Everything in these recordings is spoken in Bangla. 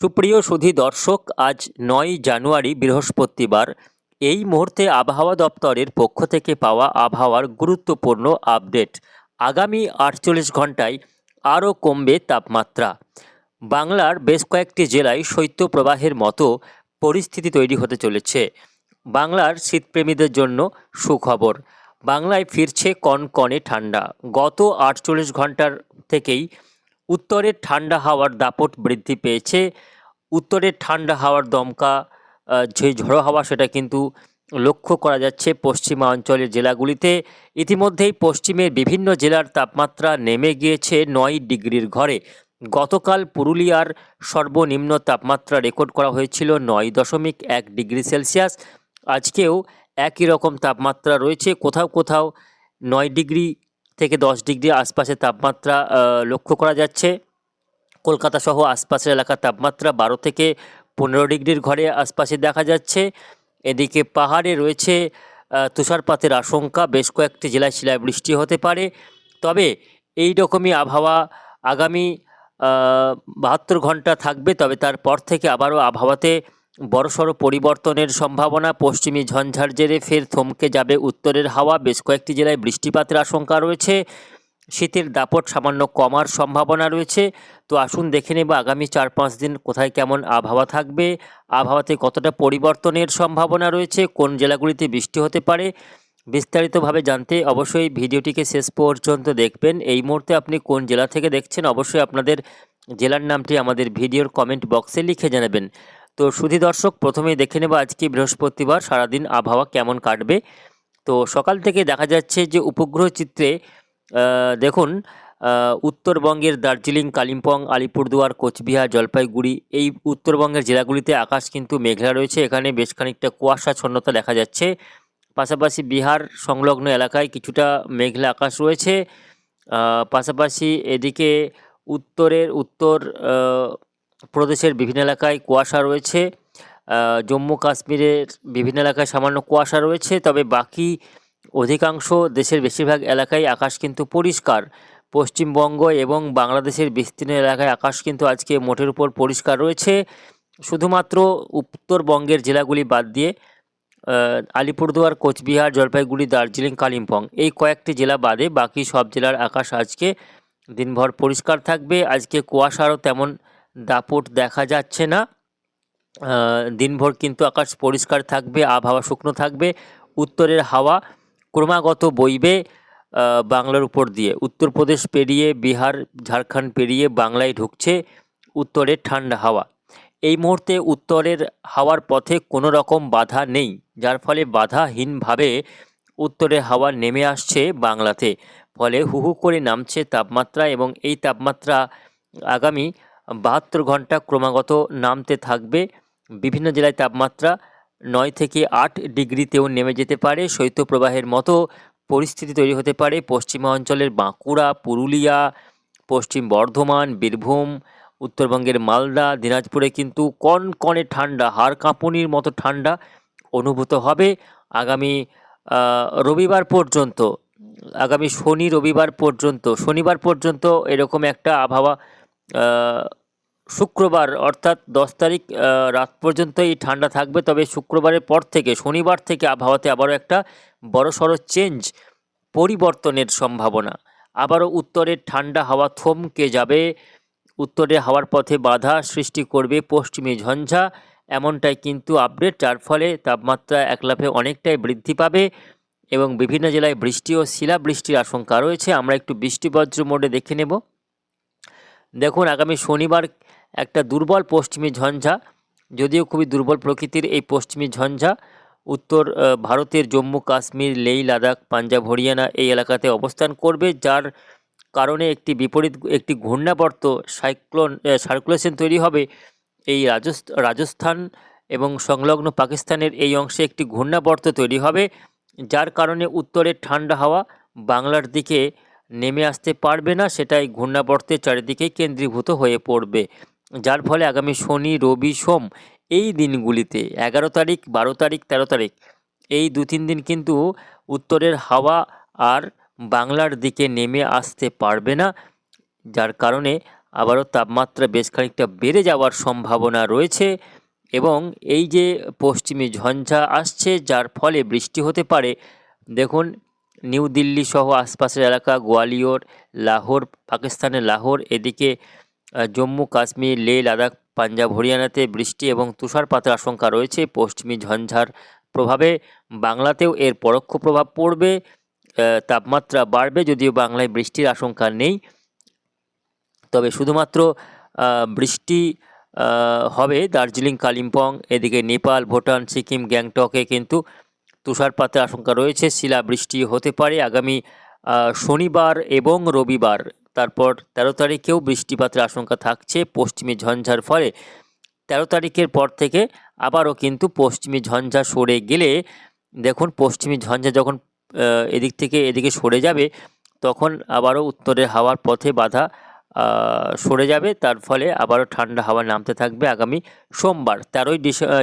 সুপ্রিয় সুধী দর্শক, আজ নয় জানুয়ারি, বৃহস্পতিবার। এই মুহূর্তে আবহাওয়া দপ্তরের পক্ষ থেকে পাওয়া আবহাওয়ার গুরুত্বপূর্ণ আপডেট। আগামী আটচল্লিশ ঘন্টায় আরও কমবে তাপমাত্রা। বাংলার বেশ কয়েকটি জেলায় শৈত্যপ্রবাহের মতো পরিস্থিতি তৈরি হতে চলেছে। বাংলার শীতপ্রেমীদের জন্য সুখবর। বাংলায় ফিরছে কনকনে ঠান্ডা। গত আটচল্লিশ ঘণ্টার থেকেই উত্তরের ঠান্ডা হাওয়ার দাপট বৃদ্ধি পেয়েছে। উত্তরের ঠান্ডা হাওয়ার দমকা যে ঝড়ো হাওয়া সেটা কিন্তু লক্ষ্য করা যাচ্ছে পশ্চিমা অঞ্চলের জেলাগুলিতে। ইতিমধ্যেই পশ্চিমের বিভিন্ন জেলার তাপমাত্রা নেমে গিয়েছে নয় ডিগ্রির ঘরে। গতকাল পুরুলিয়ার সর্বনিম্ন তাপমাত্রা রেকর্ড করা হয়েছিল নয় দশমিক এক ডিগ্রি সেলসিয়াস। আজকেও একই রকম তাপমাত্রা রয়েছে। কোথাও কোথাও নয় ডিগ্রি থেকে দশ ডিগ্রি আশপাশে তাপমাত্রা লক্ষ্য করা যাচ্ছে। কলকাতা সহ আশপাশের এলাকার তাপমাত্রা বারো থেকে পনেরো ডিগ্রির ঘরে আশপাশে দেখা যাচ্ছে। এদিকে পাহাড়ে রয়েছে তুষারপাতের আশঙ্কা, বেশ কয়েকটি জেলায় শিলাবৃষ্টি হতে পারে। তবে এই রকমই আবহাওয়া আগামী বাহাত্তর ঘণ্টা থাকবে, তবে তারপর থেকে আবারও আবহাওয়াতে বড়সড় পরিবর্তনের সম্ভাবনা, পশ্চিমী ঝঞ্ঝার জেরে ফের থমকে যাবে উত্তরের হাওয়া। বেশ কয়েকটি জেলায় বৃষ্টিপাতের আশঙ্কা রয়েছে। শীতের দাপট সামান্য কমার সম্ভাবনা রয়েছে। তো আসুন দেখে নেব আগামী চার পাঁচ দিন কোথায় কেমন আবহাওয়া থাকবে। আবহাওয়াতে কতটা পরিবর্তনের সম্ভাবনা রয়েছে, কোন জেলাগুলিতে বৃষ্টি হতে পারে, বিস্তারিতভাবে জানতে অবশ্যই ভিডিওটিকে শেষ পর্যন্ত দেখবেন। এই মুহূর্তে আপনি কোন জেলা থেকে দেখছেন, অবশ্যই আপনাদের জেলার নামটি আমাদের ভিডিওর কমেন্ট বক্সে লিখে জানাবেন। তো সুধী দর্শক, প্রথমেই দেখে নেব আজকে বৃহস্পতিবার সারাদিন আবহাওয়া কেমন কাটবে। তো সকাল থেকে দেখা যাচ্ছে যে উপগ্রহ চিত্রে দেখুন উত্তরবঙ্গের দার্জিলিং, কালিম্পং, আলিপুরদুয়ার, কোচবিহার, জলপাইগুড়ি, এই উত্তরবঙ্গের জেলাগুলিতে আকাশ কিন্তু মেঘলা রয়েছে। এখানে বেশ খানিকটা কুয়াশাচ্ছন্নতা দেখা যাচ্ছে। পাশাপাশি বিহার সংলগ্ন এলাকায় কিছুটা মেঘলা আকাশ রয়েছে। পাশাপাশি এদিকে উত্তরের উত্তর প্রদেশের বিভিন্ন এলাকায় কুয়াশা রয়েছে জম্মু কাশ্মীরের বিভিন্ন এলাকায় সামান্য কুয়াশা রয়েছে, তবে বাকি অধিকাংশ দেশের বেশিরভাগ এলাকায় আকাশ কিন্তু পরিষ্কার। পশ্চিমবঙ্গ এবং বাংলাদেশের বিস্তীর্ণ এলাকায় আকাশ কিন্তু আজকে মোটের উপর পরিষ্কার রয়েছে। শুধুমাত্র উত্তরবঙ্গের জেলাগুলি বাদ দিয়ে আলিপুরদুয়ার, কোচবিহার, জলপাইগুড়ি, দার্জিলিং, কালিম্পং, এই কয়েকটি জেলা বাদে বাকি সব জেলার আকাশ আজকে দিনভর পরিষ্কার থাকবে। আজকে কুয়াশারও তেমন দাপট দেখা যাচ্ছে না। দিনভর কিন্তু আকাশ পরিষ্কার থাকবে, আবহাওয়া শুকনো থাকবে, উত্তরের হাওয়া ক্রমাগত বইবে বাংলার উপর দিয়ে। উত্তরপ্রদেশ পেরিয়ে বিহার, ঝাড়খণ্ড পেরিয়ে বাংলায় ঢুকছে উত্তরের ঠান্ডা হাওয়া। এই মুহূর্তে উত্তরের হাওয়ার পথে কোনো রকম বাধা নেই, যার ফলে বাধাহীনভাবে উত্তরের হাওয়া নেমে আসছে বাংলাতে। ফলে হু হু করে নামছে তাপমাত্রা এবং এই তাপমাত্রা আগামী বাহাত্তর ঘণ্টা ক্রমাগত নামতে থাকবে। বিভিন্ন জেলায় তাপমাত্রা নয় থেকে আট ডিগ্রিতেও নেমে যেতে পারে। শৈত্যপ্রবাহের মতো পরিস্থিতি তৈরি হতে পারে। পশ্চিমা অঞ্চলের বাঁকুড়া, পুরুলিয়া, পশ্চিম বর্ধমান, বীরভূম, উত্তরবঙ্গের মালদা, দিনাজপুরে কিন্তু কনকনে ঠান্ডা, হাড় কাঁপুনির মতো ঠান্ডা অনুভূত হবে আগামী রবিবার পর্যন্ত। আগামী শনি রবিবার পর্যন্ত, শনিবার পর্যন্ত এরকম একটা আবহাওয়া শুক্রবার, অর্থাৎ দশ তারিখ রাত পর্যন্ত এই ঠান্ডা থাকবে। তবে শুক্রবারের পর থেকে, শনিবার থেকে আবহাওয়াতে আবারও একটা বড়সড় চেঞ্জ পরিবর্তনের সম্ভাবনা। আবারও উত্তরের ঠান্ডা হাওয়া থমকে যাবে। উত্তরে হাওয়ার পথে বাধা সৃষ্টি করবে পশ্চিমে ঝঞ্ঝা। এমনটাই কিন্তু আপডেট, যার ফলে তাপমাত্রা একলাফে অনেকটাই বৃদ্ধি পাবে এবং বিভিন্ন জেলায় বৃষ্টি ও শিলাবৃষ্টির আশঙ্কা রয়েছে। আমরা একটু বৃষ্টিবজ্র মোডে দেখে নেব। দেখুন, আগামী শনিবার একটা দুর্বল পশ্চিমী ঝঞ্ঝা, যদিও খুবই দুর্বল প্রকৃতির এই পশ্চিমী ঝঞ্ঝা, উত্তর ভারতের জম্মু, কাশ্মীর, লেহ, লাদাখ, পাঞ্জাব, হরিয়ানা এই এলাকাতে অবস্থান করবে, যার কারণে একটি বিপরীত, একটি ঘূর্ণাবর্ত সাইক্লোন সার্কুলেশন তৈরি হবে। এই রাজস্থ রাজস্থান এবং সংলগ্ন পাকিস্তানের এই অংশে একটি ঘূর্ণাবর্ত তৈরি হবে, যার কারণে উত্তরের ঠান্ডা হাওয়া বাংলার দিকে নেমে আসতে পারবে না, সেটাই ঘূর্ণাবর্তের চারিদিকে কেন্দ্রীভূত হয়ে পড়বে। যার ফলে আগামী শনি, রবি, সোম এই দিনগুলিতে এগারো তারিখ, বারো তারিখ, তেরো তারিখ এই দু, তিন দিন কিন্তু উত্তরের হাওয়া আর বাংলার দিকে নেমে আসতে পারবে না। যার কারণে আবারও তাপমাত্রা বেশ খানিকটা বেড়ে যাওয়ার সম্ভাবনা রয়েছে এবং এই যে পশ্চিমী ঝঞ্ঝা আসছে, যার ফলে বৃষ্টি হতে পারে। দেখুন, নিউ দিল্লি সহ আশপাশের এলাকা, গোয়ালিয়র, লাহোর, পাকিস্তানের লাহোর, এদিকে জম্মু, কাশ্মীর লে লাদাখ, পাঞ্জাব, হরিয়ানাতে বৃষ্টি এবং তুষারপাতের আশঙ্কা রয়েছে। পশ্চিমী ঝঞ্ঝার প্রভাবে বাংলাতেও এর পরোক্ষ প্রভাব পড়বে তাপমাত্রা বাড়বে যদিও বাংলায় বৃষ্টির আশঙ্কা নেই। তবে শুধুমাত্র বৃষ্টি হবে দার্জিলিং, কালিম্পং, এদিকে নেপাল, ভুটান, সিকিম, গ্যাংটকে কিন্তু তুষারপাতের আশঙ্কা রয়েছে। শিলাবৃষ্টি হতে পারে আগামী শনিবার এবং রবিবার। তারপর তেরো তারিখেও বৃষ্টিপাতের আশঙ্কা থাকছে পশ্চিমী ঝঞ্ঝার ফলে। তেরো তারিখের পর থেকে আবারও কিন্তু পশ্চিমী ঝঞ্ঝা সরে গেলে, দেখুন পশ্চিমী ঝঞ্ঝা যখন এদিক থেকে এদিকে সরে যাবে, তখন আবারও উত্তরের হাওয়ার পথে বাধা সরে যাবে। তার ফলে আবারও ঠান্ডা হাওয়া নামতে থাকবে আগামী সোমবার, তেরোই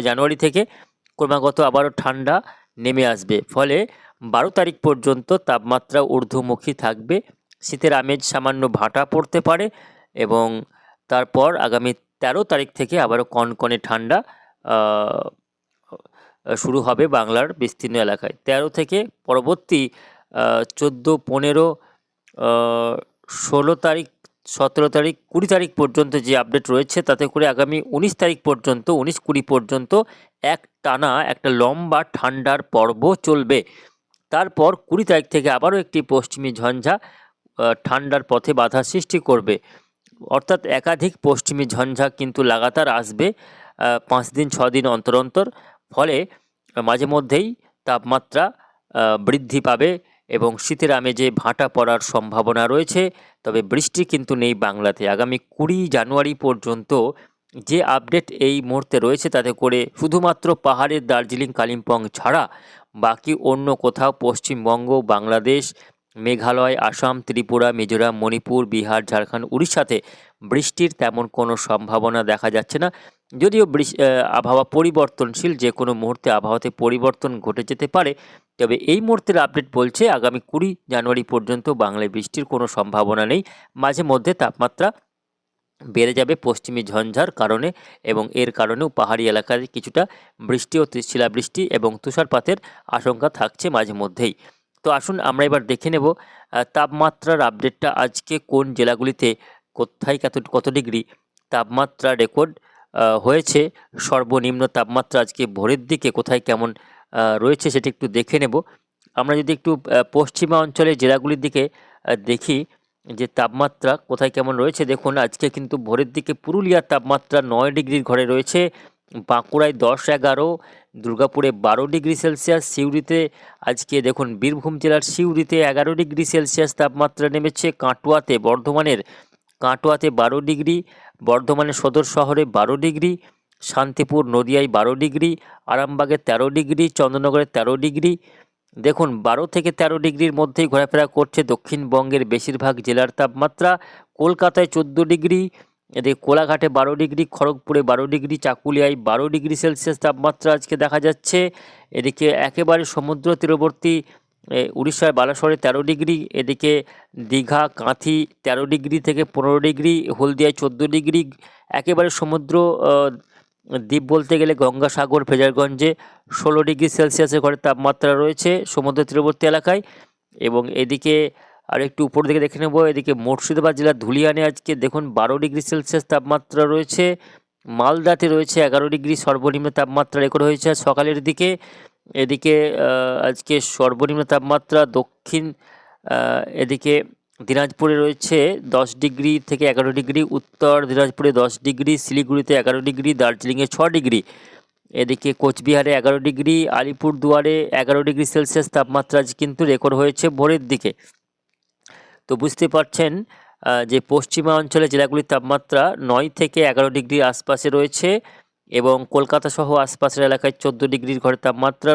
জানুয়ারি থেকে ক্রমাগত আবারও ঠান্ডা নেমে আসবে। ফলে বারো তারিখ পর্যন্ত তাপমাত্রা ঊর্ধ্বমুখী থাকবে। শীতের আমেজ সামান্য ভাটা পড়তে পারে এবং তারপর আগামী তেরো তারিখ থেকে আবারও কনকনে ঠান্ডা শুরু হবে বাংলার বিস্তীর্ণ এলাকায়। তেরো থেকে পরবর্তী চোদ্দ, পনেরো ষোলো তারিখ, সতেরো তারিখ, কুড়ি তারিখ পর্যন্ত যে আপডেট রয়েছে, তাতে করে আগামী উনিশ তারিখ পর্যন্ত, উনিশ কুড়ি পর্যন্ত এক টানা একটা লম্বা ঠান্ডার পর্ব চলবে। তারপর কুড়ি তারিখ থেকে আবারও একটি পশ্চিমী ঝঞ্ঝা ঠান্ডার পথে বাধা সৃষ্টি করবে। অর্থাৎ একাধিক পশ্চিমী ঝঞ্ঝা কিন্তু লাগাতার আসবে পাঁচ দিন, ছ দিন অন্তর অন্তর। ফলে মাঝে মধ্যেই তাপমাত্রা বৃদ্ধি পাবে এবং শীতের আমেজে ভাঁটা পড়ার সম্ভাবনা রয়েছে। তবে বৃষ্টি কিন্তু নেই বাংলাতে। আগামী কুড়ি জানুয়ারি পর্যন্ত যে আপডেট এই মুহূর্তে রয়েছে তাতে করে শুধুমাত্র পাহাড়ের দার্জিলিং, কালিম্পং ছাড়া বাকি অন্য কোথাও পশ্চিমবঙ্গ, বাংলাদেশ মেঘালয়, আসাম, ত্রিপুরা, মিজোরাম, মণিপুর, বিহার, ঝাড়খণ্ড, উড়িষ্যাতে বৃষ্টির তেমন কোনো সম্ভাবনা দেখা যাচ্ছে না। যদিও আবহাওয়া পরিবর্তনশীল, যে কোনো মুহূর্তে আবহাওয়াতে পরিবর্তন ঘটে যেতে পারে, তবে এই মুহূর্তের আপডেট বলছে আগামী কুড়ি জানুয়ারি পর্যন্ত বাংলায় বৃষ্টির কোনো সম্ভাবনা নেই। মাঝে মধ্যে তাপমাত্রা বেড়ে যাবে পশ্চিমী ঝঞ্ঝার কারণে এবং এর কারণেও পাহাড়ি এলাকায় কিছুটা বৃষ্টি ও শিলাবৃষ্টি এবং তুষারপাতের আশঙ্কা থাকছে মাঝে মধ্যেই। তো আসুন আমরা এবার দেখে নেব তাপমাত্রার আপডেটটা আজকে কোন জেলাগুলিতে কোথায় কত কত ডিগ্রি তাপমাত্রা রেকর্ড হয়েছে, সর্বনিম্ন তাপমাত্রা আজকে ভোরের দিকে কোথায় কেমন রয়েছে সেটা একটু দেখে নেব। আমরা যদি একটু পশ্চিমা অঞ্চলের জেলাগুলির দিকে দেখি যে তাপমাত্রা কোথায় কেমন রয়েছে, দেখুন আজকে কিন্তু ভোরের দিকে পুরুলিয়ার তাপমাত্রা নয় ডিগ্রির ঘরে রয়েছে, বাঁকুড়ায় দশ এগারো দুর্গাপুরে বারো ডিগ্রি সেলসিয়াস সিউড়িতে, আজকে দেখুন বীরভূম জেলার সিউড়িতে এগারো ডিগ্রি সেলসিয়াস তাপমাত্রা নেমেছে, কাটোয়াতে বর্ধমানের, কাটোয়াতে বারো ডিগ্রি, বর্ধমানের সদর শহরে বারো ডিগ্রি, শান্তিপুর, নদিয়ায় বারো ডিগ্রি, আরামবাগে তেরো ডিগ্রি, চন্দ্রনগরে তেরো ডিগ্রি। দেখুন বারো থেকে তেরো ডিগ্রির মধ্যেই ঘোরাফেরা করছে দক্ষিণবঙ্গের বেশিরভাগ জেলার তাপমাত্রা, কলকাতায় চোদ্দ ডিগ্রি এদিকে কোলাঘাটে বারো ডিগ্রি, খড়গপুরে বারো ডিগ্রি, চাকুলিয়ায় বারো ডিগ্রি সেলসিয়াস তাপমাত্রা আজকে দেখা যাচ্ছে। এদিকে একেবারে সমুদ্র তীরবর্তী উড়িষ্যার বালাসরে তেরো ডিগ্রি, এদিকে দীঘা, কাঁথি তেরো ডিগ্রি থেকে পনেরো ডিগ্রি, হলদিয়ায় চোদ্দ ডিগ্রি। একেবারে সমুদ্র দ্বীপ বলতে গেলে গঙ্গাসাগর, ফেজারগঞ্জে ষোলো ডিগ্রি সেলসিয়াসের ঘরে তাপমাত্রা রয়েছে সমুদ্র তীরবর্তী এলাকায়। এবং এদিকে আর একটু উপর দিকে দেখে নেব, এদিকে মুর্শিদাবাদ জেলার ধুলিয়ানে আজকে দেখুন বারো ডিগ্রি সেলসিয়াস তাপমাত্রা রয়েছে। মালদাতে রয়েছে এগারো ডিগ্রি সর্বনিম্ন তাপমাত্রা রেকর্ড হয়েছে সকালের দিকে। এদিকে আজকে সর্বনিম্ন তাপমাত্রা দক্ষিণ এদিকে দিনাজপুরে রয়েছে দশ ডিগ্রি থেকে এগারো ডিগ্রি, উত্তর দিনাজপুরে দশ ডিগ্রি, শিলিগুড়িতে এগারো ডিগ্রি, দার্জিলিংয়ে ছ ডিগ্রি। এদিকে কোচবিহারে এগারো ডিগ্রি, আলিপুরদুয়ারে এগারো ডিগ্রি সেলসিয়াস তাপমাত্রা আজ কিন্তু রেকর্ড হয়েছে ভোরের দিকে। তো বুঝতে পারছেন যে পশ্চিমা অঞ্চলে জেলাগুলির তাপমাত্রা নয় থেকে এগারো ডিগ্রি আশপাশে রয়েছে এবং কলকাতা সহ আশপাশের এলাকায় চোদ্দ ডিগ্রির ঘরে তাপমাত্রা